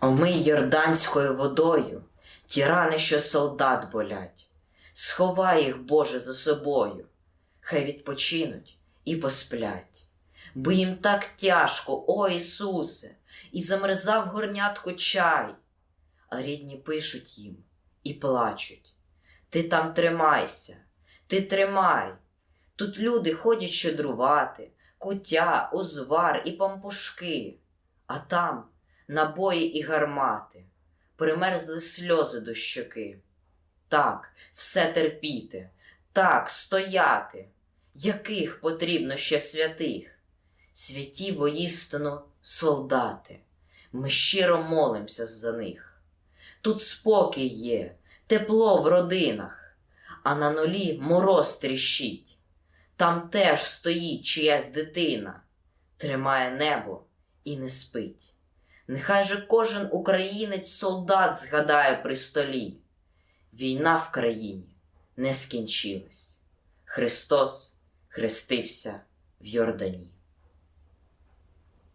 Омий йорданською водою ті рани, що солдат болять, сховай їх, Боже, за собою, хай відпочинуть і посплять. Бо їм так тяжко, о Ісусе, і замерзав горнятку чай, а рідні пишуть їм і плачуть. Ти там тримайся, ти тримай. Тут люди ходять щедрувати, куття, узвар і пампушки, а там набої і гармати, примерзли сльози до щоки. Так, все терпіти, так, стояти, яких потрібно ще святих? Святі воїстину солдати, ми щиро молимося за них. Тут спокій є, тепло в родинах, а на нулі мороз тріщить. Там теж стоїть чиясь дитина, тримає небо і не спить. Нехай же кожен українець солдат згадає при столі. Війна в країні не скінчилась. Христос хрестився в Йордані.